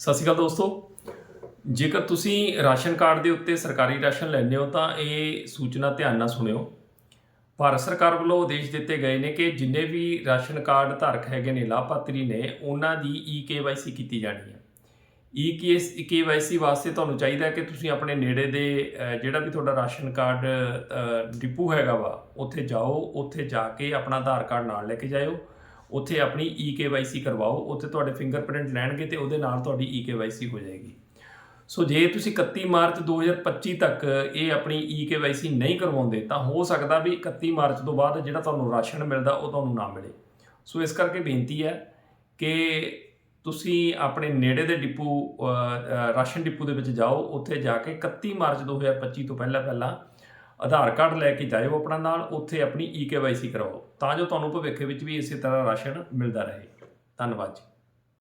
ਸਤਿ ਸ਼੍ਰੀ ਅਕਾਲ ਦੋਸਤੋ। ਜੇਕਰ ਤੁਸੀਂ ਰਾਸ਼ਨ ਕਾਰਡ ਦੇ ਉੱਤੇ ਸਰਕਾਰੀ ਰਾਸ਼ਨ ਲੈਂਦੇ ਹੋ ਤਾਂ ਇਹ ਸੂਚਨਾ ਧਿਆਨ ਨਾਲ ਸੁਣਿਓ। ਭਾਰਤ ਸਰਕਾਰ ਵੱਲੋਂ ਆਦੇਸ਼ ਦਿੱਤੇ ਗਏ ਨੇ ਕਿ ਜਿੰਨੇ ਵੀ ਰਾਸ਼ਨ ਕਾਰਡ ਧਾਰਕ ਹੈਗੇ ਨੇ, ਲਾਭਪਾਤਰੀ ਨੇ, ਉਹਨਾਂ ਦੀ ਈ ਕੇਵਾਈਸੀ ਕੀਤੀ ਜਾਣੀ ਹੈ। ਈ ਕੇਸ ਕੇਵਾਈਸੀ ਵਾਸਤੇ ਤੁਹਾਨੂੰ ਚਾਹੀਦਾ ਹੈ ਕਿ ਤੁਸੀਂ ਆਪਣੇ ਨੇੜੇ ਦੇ ਜਿਹੜਾ ਵੀ ਤੁਹਾਡਾ ਰਾਸ਼ਨ ਕਾਰਡ ਡਿਪੂ ਹੈਗਾ ਵਾ, ਉੱਥੇ ਜਾਓ, ਉੱਥੇ ਜਾ ਕੇ ਆਪਣਾ ਆਧਾਰ ਕਾਰਡ ਨਾਲ ਲੈ ਕੇ ਜਾਇਓ। ਉੱਥੇ ਆਪਣੀ ਈ ਕੇਵਾਈਸੀ ਕਰਵਾਓ, ਉੱਥੇ ਤੁਹਾਡੇ ਫਿੰਗਰਪ੍ਰਿੰਟ ਲੈਣਗੇ ਤੇ ਉਹਦੇ ਨਾਲ ਤੁਹਾਡੀ ਈ ਕੇਵਾਈਸੀ ਹੋ ਜਾਏਗੀ। ਸੋ ਜੇ ਤੁਸੀਂ 31 ਮਾਰਚ 2025 ਤੱਕ ਇਹ ਆਪਣੀ ਈ ਕੇਵਾਈਸੀ ਨਹੀਂ ਕਰਵਾਉਂਦੇ, ਤਾਂ ਹੋ ਸਕਦਾ ਵੀ 31 ਮਾਰਚ ਤੋਂ ਬਾਅਦ ਜਿਹੜਾ ਤੁਹਾਨੂੰ ਰਾਸ਼ਨ ਮਿਲਦਾ, ਉਹ ਤੁਹਾਨੂੰ ਨਾ ਮਿਲੇ। ਸੋ ਇਸ ਕਰਕੇ ਬੇਨਤੀ ਹੈ ਕਿ ਤੁਸੀਂ ਆਪਣੇ ਨੇੜੇ ਦੇ ਡਿਪੂ ਰਾਸ਼ਨ ਡਿਪੂ ਦੇ ਵਿੱਚ ਜਾਓ, ਉੱਥੇ ਜਾ ਕੇ 31 ਮਾਰਚ 2025 ਤੋਂ ਪਹਿਲਾਂ ਪਹਿਲਾਂ ਆਧਾਰ ਕਾਰਡ ਲੈ ਕੇ ਜਾਇਓ ਆਪਣਾ ਨਾਲ, ਉੱਥੇ ਆਪਣੀ ਈ ਕੇਵਾਈਸੀ ਕਰਵਾਓ ਤਾਂ ਜੋ ਤੁਹਾਨੂੰ ਭਵਿੱਖ ਵਿੱਚ ਵੀ ਇਸੇ ਤਰ੍ਹਾਂ ਰਾਸ਼ਨ ਮਿਲਦਾ ਰਹੇ। ਧੰਨਵਾਦ ਜੀ।